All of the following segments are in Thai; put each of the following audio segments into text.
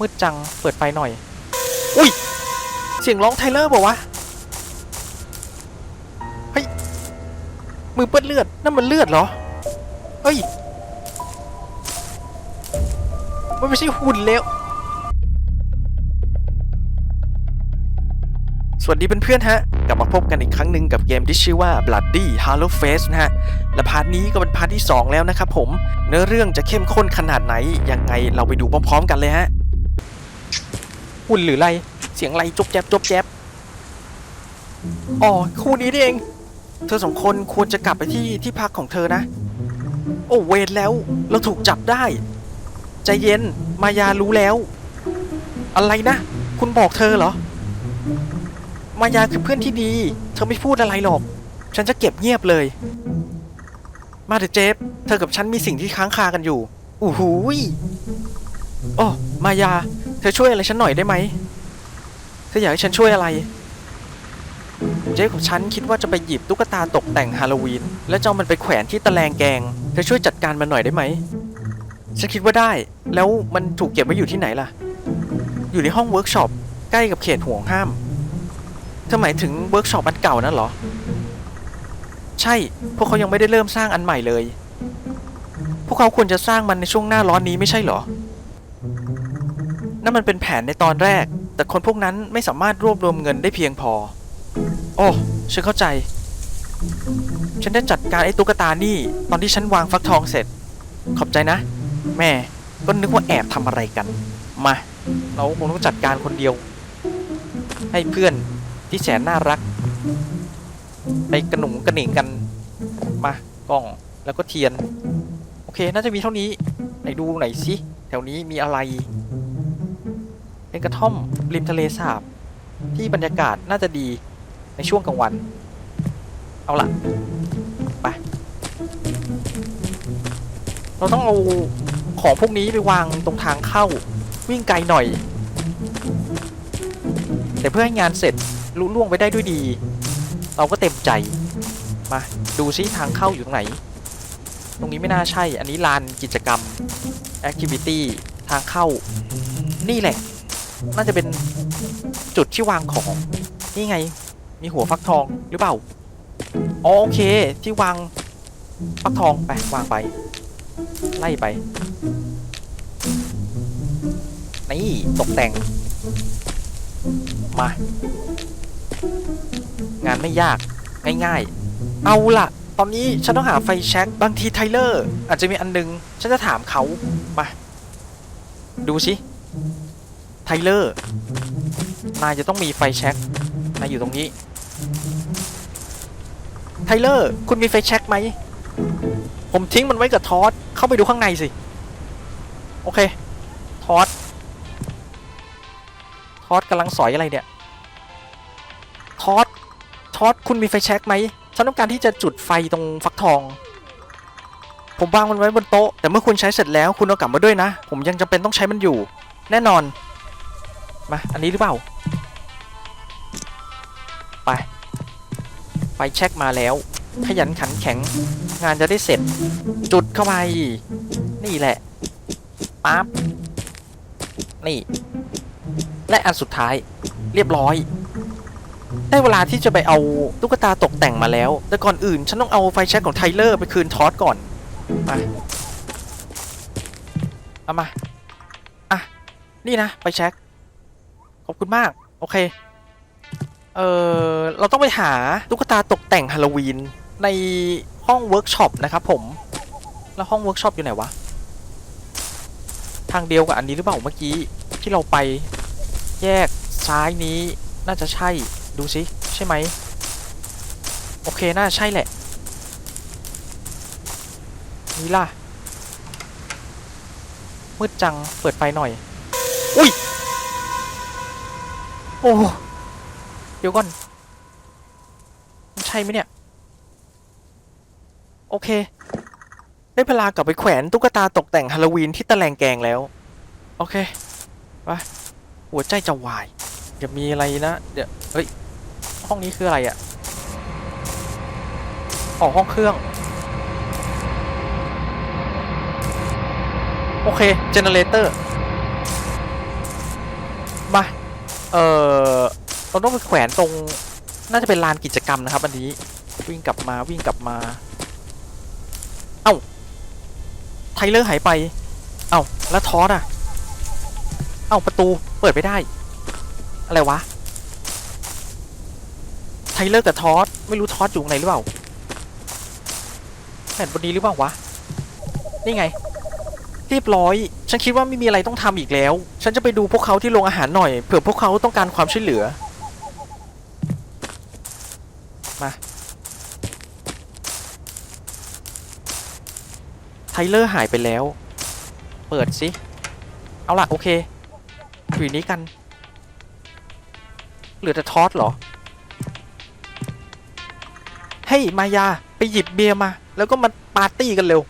มืดจัง เปิดไฟหน่อย อุ้ย เสียงร้องไทเลอร์บอกวะ เฮ้ย มือเปื้อนเลือด นั่นมันเลือดเหรอ เฮ้ย มันไม่ใช่หุ่นแล้ว สวัสดีเพื่อนๆฮะ กลับมาพบกันอีกครั้งหนึ่งกับเกมที่ชื่อว่า Bloody Hollow Face นะฮะ และพาร์ทนี้ก็เป็นพาร์ทที่ 2 แล้วนะครับผม เนื้อเรื่องจะเข้มข้นขนาดไหน ยังไงเราไปดูพร้อมๆกันเลยฮะ หุ่นหรืออะไรเสียงไรจบแจ๊บจบแจ๊บอ๋อคู่นี้นี่เอง เธอสองคนควรจะกลับไปที่ที่พักของเธอนะ โอ้เวรแล้วเราถูกจับได้ ใจเย็นมายารู้แล้ว อะไรนะ คุณบอกเธอเหรอ มายาคือเพื่อนที่ดี เธอไม่พูดอะไรหรอก ฉันจะเก็บเงียบเลย มาเถอะเจฟเธอกับฉันมีสิ่งที่ค้างคากันอยู่อู้หูยโอ้มายา อช่วยอะไรฉันหน่อยได้ไหมเธออยากให้ฉันช่วยอะไร เจฟกับฉันคิดว่าจะไปหยิบตุ๊กตาตกแต่งฮาโลวีนแล้วจะเอามันไปแขวนที่ตะแลงแกง เธอช่วยจัดการมันหน่อยได้ไหม ฉันคิดว่าได้ แล้วมันถูกเก็บไว้อยู่ที่ไหนล่ะ อยู่ในห้องเวิร์กช็อปใกล้กับเขตห่วงห้าม เธอหมายถึงเวิร์กช็อปอันเก่านั่นเหรอ ใช่ พวกเขายังไม่ได้เริ่มสร้างอันใหม่เลย พวกเขาควรจะสร้างมันในช่วงหน้าร้อนนี้ไม่ใช่เหรอ นั่นมันเป็นแผนในตอนแรก แต่คนพวกนั้นไม่สามารถรวบรวมเงินได้เพียงพอ โอ้ฉันเข้าใจ ฉันได้จัดการไอ้ตุ๊กตานี่ ตอนที่ฉันวางฟักทองเสร็จ ขอบใจนะ แม่ก็นึกว่าแอบทำอะไรกัน มา เราคงต้องจัดการคนเดียว ให้เพื่อนที่แสนน่ารัก ไปกระหนุ่งกระหนิงกัน มากล้องแล้วก็เทียน โอเค น่าจะมีเท่านี้ ไหนดูไหนสิ แถวนี้มีอะไร เป็นกระท่อมริมทะเลสาบ ที่บรรยากาศน่าจะดีในช่วงกลางวัน เอาละไป เราต้องเอาของพวกนี้ไปวางตรงทางเข้า วิ่งไกลหน่อย แต่เพื่อให้งานเสร็จลุล่วงไปได้ด้วยดี เราก็เต็มใจ มาดูซิทางเข้าอยู่ตรงไหน ตรงนี้ไม่น่าใช่ อันนี้ลานกิจกรรม Activity ทางเข้า นี่แหละ น่าจะเป็นจุดที่วางของ นี่ไง มีหัวฟักทองหรือเปล่าอ๋อโอเคที่วางฟักทองไปวางไป ไล่ไป นี่ตกแต่ง มา งานไม่ยากง่ายๆ เอาล่ะ ตอนนี้ฉันต้องหาไฟแช็กบางทีไทเลอร์ อาจจะมีอันนึง ฉันจะถามเขามา ดูสิ ไทเลอร์ นายจะต้องมีไฟแช็กนายอยู่ตรงนี้ ไทเลอร์ คุณมีไฟแช็กไหม ผมทิ้งมันไว้กับทอส เข้าไปดูข้างในสิ โอเค ทอส ทอสกำลังสอยอะไรเนี่ย ทอส ทอส คุณมีไฟแช็กไหม ฉันต้องการที่จะจุดไฟตรงฟักทองผมวางมันไว้บนโต๊ะ แต่เมื่อคุณใช้เสร็จแล้วคุณเอากลับมาด้วยนะ ผมยังจำเป็นต้องใช้มันอยู่ แน่นอน มา อันนี้หรือเปล่า ไปไฟแช็กมาแล้ว ขยันขันแข็ง งานจะได้เสร็จ จุดเข้าไป นี่แหละ ปั๊บ นี่ และอันสุดท้าย เรียบร้อย ได้เวลาที่จะไปเอาตุ๊กตาตกแต่งมาแล้ว แต่ก่อนอื่น ฉันต้องเอาไฟแช็กของไทเลอร์ไปคืนทอสก่อน มา เอามา อะ นี่นะ ไฟแช็ก ขอบคุณมาก โอเค เออเราต้องไปหาตุ๊กตาตกแต่งฮาโลวีนในห้องเวิร์กช็อปนะครับผม แล้วห้องเวิร์กช็อปอยู่ไหนวะ ทางเดียวกับอันนี้หรือเปล่าเมื่อกี้ ที่เราไปแยกซ้ายนี้น่าจะใช่ดูสิใช่ไหม โอเค น่าจะใช่แหละ นี่ล่ะ มืดจังเปิดไฟหน่อย โอ้เดี๋ยวก่อนใช่ไหมเนี่ย โอเค ได้เวลากลับไปแขวนตุ๊กตาตกแต่งฮาโลวีนที่ตะแลงแกงแล้ว โอเคไปหัวใจจะวายอย่ามีอะไรนะ เดี๋ยวเฮ้ย ห้องนี้คืออะไรอะออกห้องเครื่อง โอเคเจเนเรเตอร์ มา เออเราต้องไปแขวนตรง น่าจะเป็นลานกิจกรรมนะครับ อันนี้ วิ่งกลับมาวิ่งกลับมา เอ้า ไทเลอร์หายไป เอ้า แล้วทอสอะ เอ้า ประตูเปิดไม่ได้ อะไรวะ ไทเลอร์กับทอสไม่รู้ทอสอยู่ไหนหรือเปล่าแผ่นบนนี้หรือเปล่าวะ นี่ไง เรียบร้อย ฉันคิดว่าไม่มีอะไรต้องทำอีกแล้ว ฉันจะไปดูพวกเขาที่โรงอาหารหน่อย เผื่อพวกเขาต้องการความช่วยเหลือ มา ไทเลอร์หายไปแล้ว เปิดสิ เอาล่ะ โอเคอยู่ในนี้กัน เหลือแต่ทอสเหรอ เฮ้ย มายา ไปหยิบเบียร์มา แล้วก็มาปาร์ตี้กันเร็ว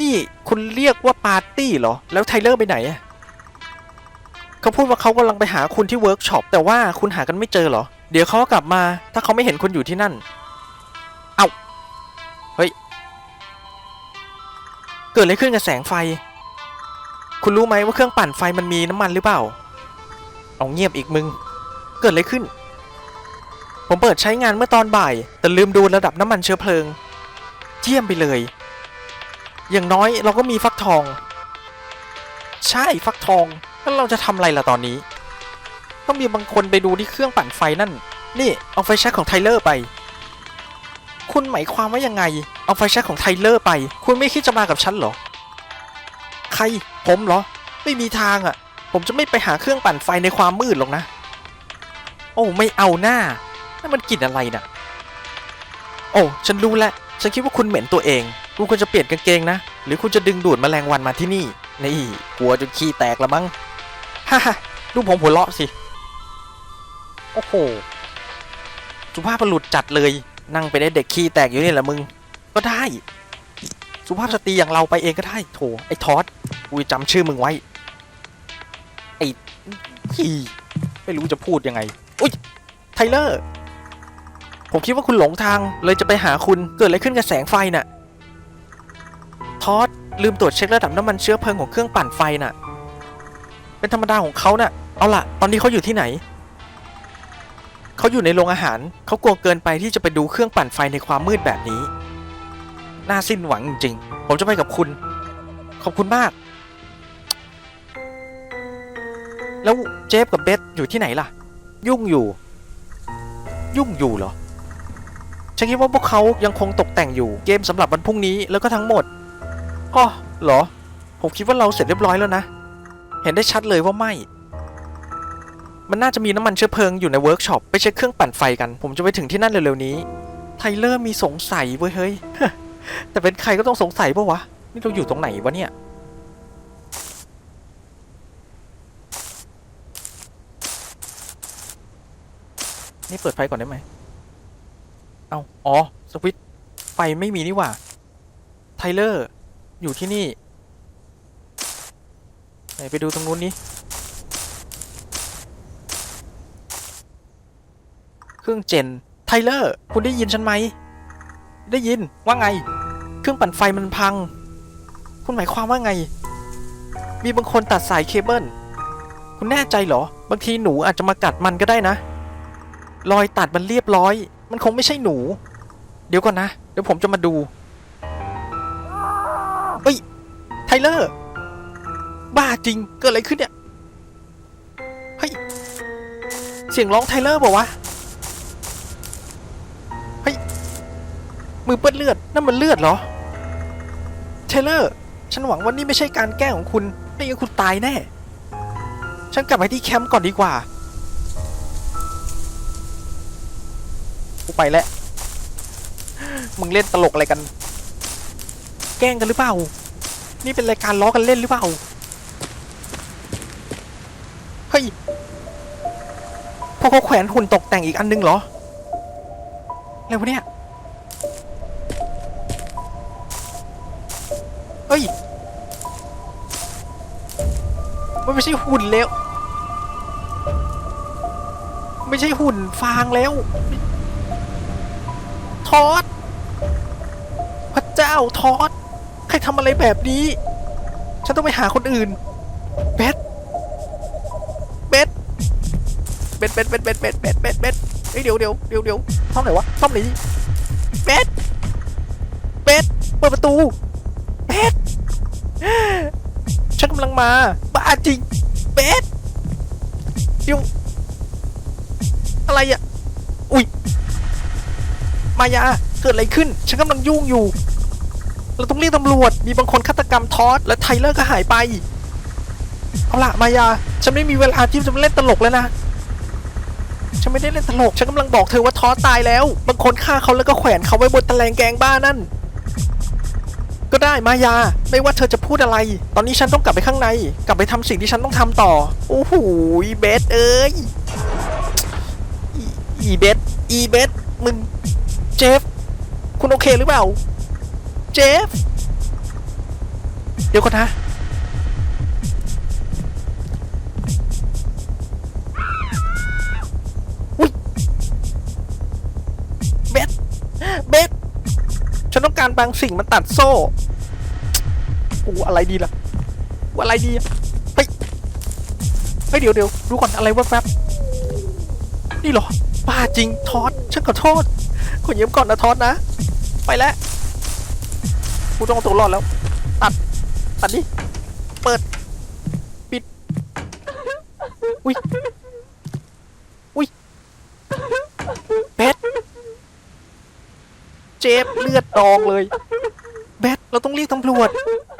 นี่คุณเรียกว่าปาร์ตี้เหรอ แล้วไทเลอร์ไปไหนอะเขาพูดว่าเขากำลังไปหาคุณที่เวิร์กช็อปแต่ว่าคุณหากันไม่เจอเหรอ เดี๋ยวเขากลับมา ถ้าเขาไม่เห็นคุณอยู่ที่นั่น เอาเฮ้ย เกิดอะไรขึ้นกับแสงไฟ คุณรู้ไหมว่าเครื่องปั่นไฟมันมีน้ำมันหรือเปล่า เอาเงียบอีกมึง เกิดอะไรขึ้น ผมเปิดใช้งานเมื่อตอนบ่าย แต่ลืมดูระดับน้ำมันเชื้อเพลิง เยี่ยมไปเลย อย่างน้อยเราก็มีฟักทอง ใช่ฟักทองแล้วเราจะทำอะไรล่ะตอนนี้ ต้องมีบางคนไปดูที่เครื่องปั่นไฟนั่น นี่เอาไฟแช็กของไทเลอร์ไป คุณหมายความว่ายังไง เอาไฟแช็กของไทเลอร์ไป คุณไม่คิดจะมากับฉันเหรอ ใคร ผมเหรอ ไม่มีทางอะ่ะ ผมจะไม่ไปหาเครื่องปั่นไฟในความมืดหรอกนะ โอ้ไม่เอาหน้านั่นมันกลิ่นอะไรน่ะ โอ้ ฉันรู้แล้ว ฉันคิดว่าคุณเหม็นตัวเอง คุณควรจะเปลี่ยนกางเกงนะ หรือคุณจะดึงดูดแมลงวันมาที่นี่ นี่กลัวจนขี้แตกละมั้ง ฮ่าฮ่าดูผมหัวเราะสิ โอ้โห สุภาพบุรุษจัดเลย นั่งไปได้เด็กขี้แตกอยู่นี่แหละมึง ก็ได้ สุภาพสตรีอย่างเราไปเองก็ได้ โถ ไอ้ทอสกูจำชื่อมึงไว้ ไอ้ที่ไม่รู้จะพูดยังไง อุ้ย ไทเลอร์ ผมคิดว่าคุณหลงทางเลยจะไปหาคุณ เกิดอะไรขึ้นกับแสงไฟน่ะ ทอสลืมตรวจเช็คระดับน้ำมันเชื้อเพลิงของเครื่องปั่นไฟน่ะ เป็นธรรมดาของเขาน่ะ เอาล่ะ ตอนนี้เขาอยู่ที่ไหน เขาอยู่ในโรงอาหาร เขากลัวเกินไปที่จะไปดูเครื่องปั่นไฟในความมืดแบบนี้ น่าสิ้นหวังจริงๆ ผมจะไปกับคุณ ขอบคุณมาก แล้วเจฟกับเบสอยู่ที่ไหนล่ะ ยุ่งอยู่ ยุ่งอยู่เหรอฉันคิดว่าพวกเขายังคงตกแต่งอยู่เกมสำหรับวันพรุ่งนี้แล้วก็ทั้งหมด อ๋อเหรอ ผมคิดว่าเราเสร็จเรียบร้อยแล้วนะ เห็นได้ชัดเลยว่าไม่ มันน่าจะมีน้ำมันเชื้อเพลิงอยู่ในเวิร์กช็อปไปเช็คเครื่องปั่นไฟกัน ผมจะไปถึงที่นั่นเร็วๆนี้ ไทเลอร์มีสงสัยเว้ยเฮ้ย แต่เป็นใครก็ต้องสงสัยปะวะ นี่เราอยู่ตรงไหนวะเนี่ยนี่เปิดไฟก่อนได้ไหม เอา อ๋อ สวิตไฟไม่มีนี่หว่า ไทเลอร์ อยู่ที่นี่ ไหนไปดูตรงนู้นนี้เครื่องเจน ไทเลอร์ คุณได้ยินฉันไหม ได้ยิน ว่าไง เครื่องปั่นไฟมันพัง คุณหมายความว่าไง มีบางคนตัดสายเคเบิล คุณแน่ใจเหรอ บางทีหนูอาจจะมากัดมันก็ได้นะ รอยตัดมันเรียบร้อย มันคงไม่ใช่หนู เดี๋ยวก่อนนะ เดี๋ยวผมจะมาดู เฮ้ย ไทเลอร์ บ้าจริง เกิดอะไรขึ้นเนี่ย เฮ้ย เสียงร้องไทเลอร์บอกวะ เฮ้ย มือเปื้อนเลือด นั่นมันเลือดเหรอ ไทเลอร์ ฉันหวังว่านี่ไม่ใช่การแกล้งของคุณไม่งั้นคุณตายแน่ ฉันกลับไปที่แคมป์ก่อนดีกว่ากูไปแล้ว มึงเล่นตลกอะไรกัน แกล้งกันหรือเปล่า นี่เป็นรายการล้อกันเล่นหรือเปล่า เฮ้ยพวกเขาแขวนหุ่นตกแต่งอีกอันนึงเหรออะไรวะเนี่ย เฮ้ย มันไม่ใช่หุ่นแล้ว ไม่ใช่หุ่นฟางแล้ว ทอด พระเจ้าทอด ใครทำอะไรแบบนี้ ฉันต้องไปหาคนอื่นเบสเบสเบ็ดเบ็ดเบ็ดเบ็ดเบ็ดเบ็ดเบ็ดเบ็ดเฮ้ยเดี๋ยวเดี๋ยวเดี๋ยวเดี๋ยวท่อมไหนวะท่อมไหนเบ็ดเบ็ดเปิดประตูเบ็ดฉันกำลังมาบ้าจริงเบ็ดเดี๋ยวอะไรอะ อุ้ยมายาเกิดอะไรขึ้น ฉันกำลังยุ่งอยู่ เราต้องเรียกตำรวจ มีบางคนฆาตกรรมทอส และไทเลอร์ก็หายไป เอาละมายา ฉันไม่มีเวลาที่จะมาเล่นตลกแล้วนะ ฉันไม่ได้เล่นตลก ฉันกำลังบอกเธอว่าทอสตายแล้ว บางคนฆ่าเขาแล้วก็แขวนเขาไว้บนตะแลงแกงบ้านนั่น ก็ได้มายา ไม่ว่าเธอจะพูดอะไร ตอนนี้ฉันต้องกลับไปข้างใน กลับไปทำสิ่งที่ฉันต้องทำต่อ โอ้โหอีเบสเอ้ย อีเบสอีเบสมึง เจฟ คุณโอเคหรือเปล่า เจฟ เดี๋ยวก่อนนะ อุ้ยเบสเบสฉันต้องการบางสิ่งมาตัดโซ่กูอะไรดีล่ะกูอะไรดีอะเฮ้ยเดี๋ยวเดี๋ยวดูก่อนอะไรวะแป๊บนี่เหรอบ้าจริงทอดฉันขอโทษขอเยี่ยมก่อนนะทอดนะ ไปแล้ว กูต้องเอาตัวรอดแล้ว ตัด ตัดดิ เปิด ปิด อุ้ย อุ้ยเบสเจ็บเลือดตองเลยเบสเราต้องเรียกตำรวจ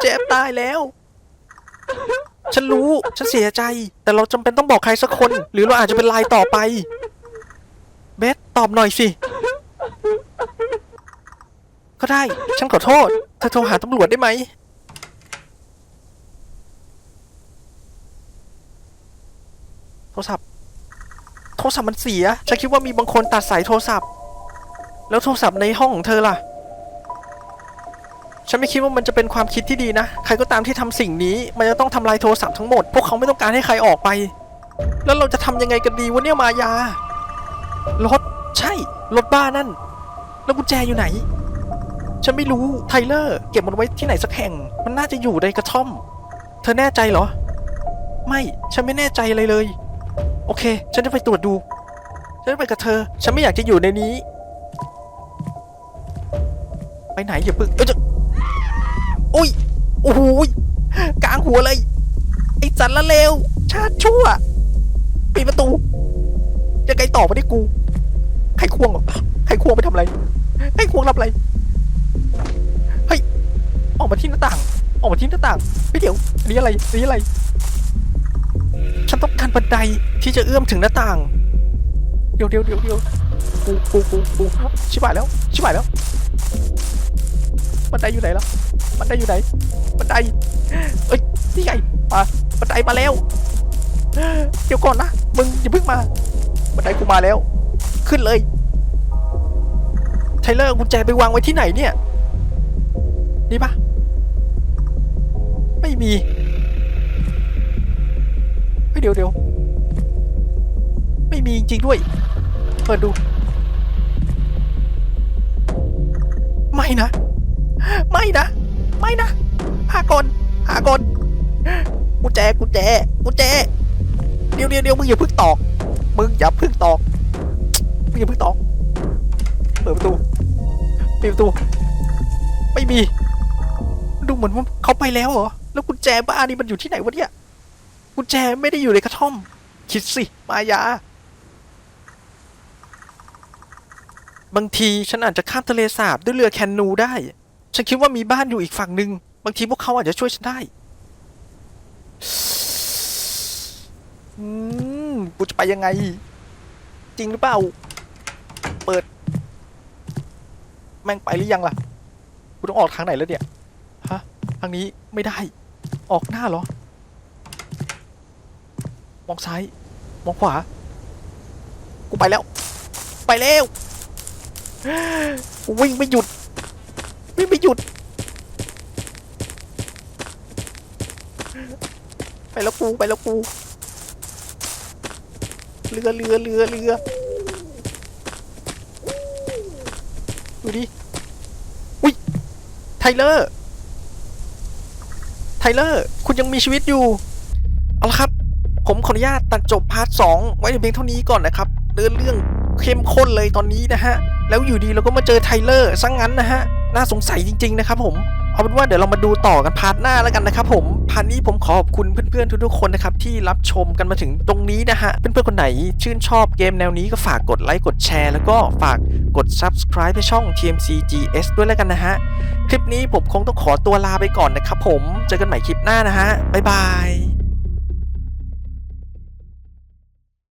เจ็บตายแล้ว ฉันรู้ ฉันเสียใจ แต่เราจำเป็นต้องบอกใครสักคน หรือเราอาจจะเป็นลายต่อไป เบสตอบหน่อยสิ ก็ได้ ฉันขอโทษ เธอโทรหาตำรวจได้ไหม โทรศัพท์ โทรศัพท์มันเสีย ฉันคิดว่ามีบางคนตัดสายโทรศัพท์ แล้วโทรศัพท์ในห้องของเธอล่ะ ฉันไม่คิดว่ามันจะเป็นความคิดที่ดีนะ ใครก็ตามที่ทำสิ่งนี้ มันจะต้องทำลายโทรศัพท์ทั้งหมด พวกเขาไม่ต้องการให้ใครออกไป แล้วเราจะทำยังไงกันดีวะเนี่ยมายารถ ใช่ รถบ้านั่น แล้วกุญแจอยู่ไหน ฉันไม่รู้ไทเลอร์เก็บมันไว้ที่ไหนสักแห่ง มันน่าจะอยู่ในกระท่อม เธอแน่ใจเหรอ ไม่ฉันไม่แน่ใจอะไรเลย โอเค ฉันจะไปตรวจดู ฉันจะไปกับเธอ ฉันไม่อยากจะอยู่ในนี้ ไปไหนอย่าพึ่งเอ้ยจะอุ้ยโอ้โหยกลางหัวเลยไอ้สันละเลวชาติชั่วปิดประตูจะไกลต่อมาที่กูใครควงเหรอใครควงไปทำอะไรใครควงทำอะไร ออกมาที่หน้าต่าง ออกมาที่หน้าต่างไม่เดี๋ยวนี่อะไรนนี่อะไร ฉันต้องการบันไดที่จะเอื้อมถึงหน้าต่าง เดี๋ยวเดี๋ยวเดี๋ยวเดี๋ยวกูกูกูกูชิบหายแล้ว ชิบหายแล้ว บันไดอยู่ไหนล่ะบันไดอยู่ไหน บันได เอ้ย นี่ไงมาบันไดมาแล้ว เดี๋ยวก่อนนะ มึงอย่าเพิ่งมา บันไดกูมาแล้ว ขึ้นเลยไทเลอร์กุญแจไปวางไว้ที่ไหนเนี่ย นี่ปะไม่มีเฮ้ยเดี๋ยวเดี๋ยวไม่มีจริงๆด้วย เปิดดู ไม่นะ ไม่นะ ไม่นะ หากอนหากอนกุญแจกุญแจกุญแจเดี๋ยวเดี๋ยวเดี๋ยวมึงอย่าเพิ่งตอก มึงอย่าเพิ่งตอก มึงอย่าเพิ่งตอก เปิดประตู ปิดประตู ไม่มี เหมือนว่าเขาไปแล้วเหรอ แล้วกุญแจบ้านนี่มันอยู่ที่ไหนวะเนี่ย กุญแจไม่ได้อยู่ในกระท่อม คิดสิ มายา บางทีฉันอาจจะข้ามทะเลสาบด้วยเรือแคนูได้ ฉันคิดว่ามีบ้านอยู่อีกฝั่งหนึ่ง บางทีพวกเขาอาจจะช่วยฉันได้ อืม กูจะไปยังไง จริงหรือเปล่า เปิด แม่งไปหรือยังล่ะ กูต้องออกทางไหนแล้วเนี่ย ฮะ ทางนี้ไม่ได้ ออกหน้าเหรอ มองซ้าย มองขวา กูไปแล้ว ไปแล้ววิ่งไม่หยุด วิ่งไม่หยุด ไปแล้วกู ไปแล้วกู เรือเรือเรือเรือดูดิ อุ้ย ไทเลอร์ ไทเลอร์ คุณยังมีชีวิตอยู่ เอาละครับ ผมขออนุญาตตัดจบพาร์ทสองไว้เพียงเท่านี้ก่อนนะครับเนื้อเรื่องเข้มข้นเลยตอนนี้นะฮะ แล้วอยู่ดีเราก็มาเจอไทเลอร์ซะงงั้นนะฮะ น่าสงสัยจริง ๆ นะครับผม เอาเป็นว่าเดี๋ยวเรามาดูต่อกันพาร์ทหน้าแล้วกันนะครับผมพาร์ทนี้ผมขอขอบคุณเพื่อนๆทุกๆคนนะครับที่รับชมกันมาถึงตรงนี้นะฮะเพื่อนๆคนไหนชื่นชอบเกมแนวนี้ก็ฝากกดไลค์กดแชร์ แล้วก็ฝากกด subscribe ไปช่อง TMC GS ด้วยแล้วกันนะฮะคลิปนี้ผมคงต้องขอตัวลาไปก่อนนะครับผมเจอกันใหม่คลิปหน้านะฮะบ๊ายบาย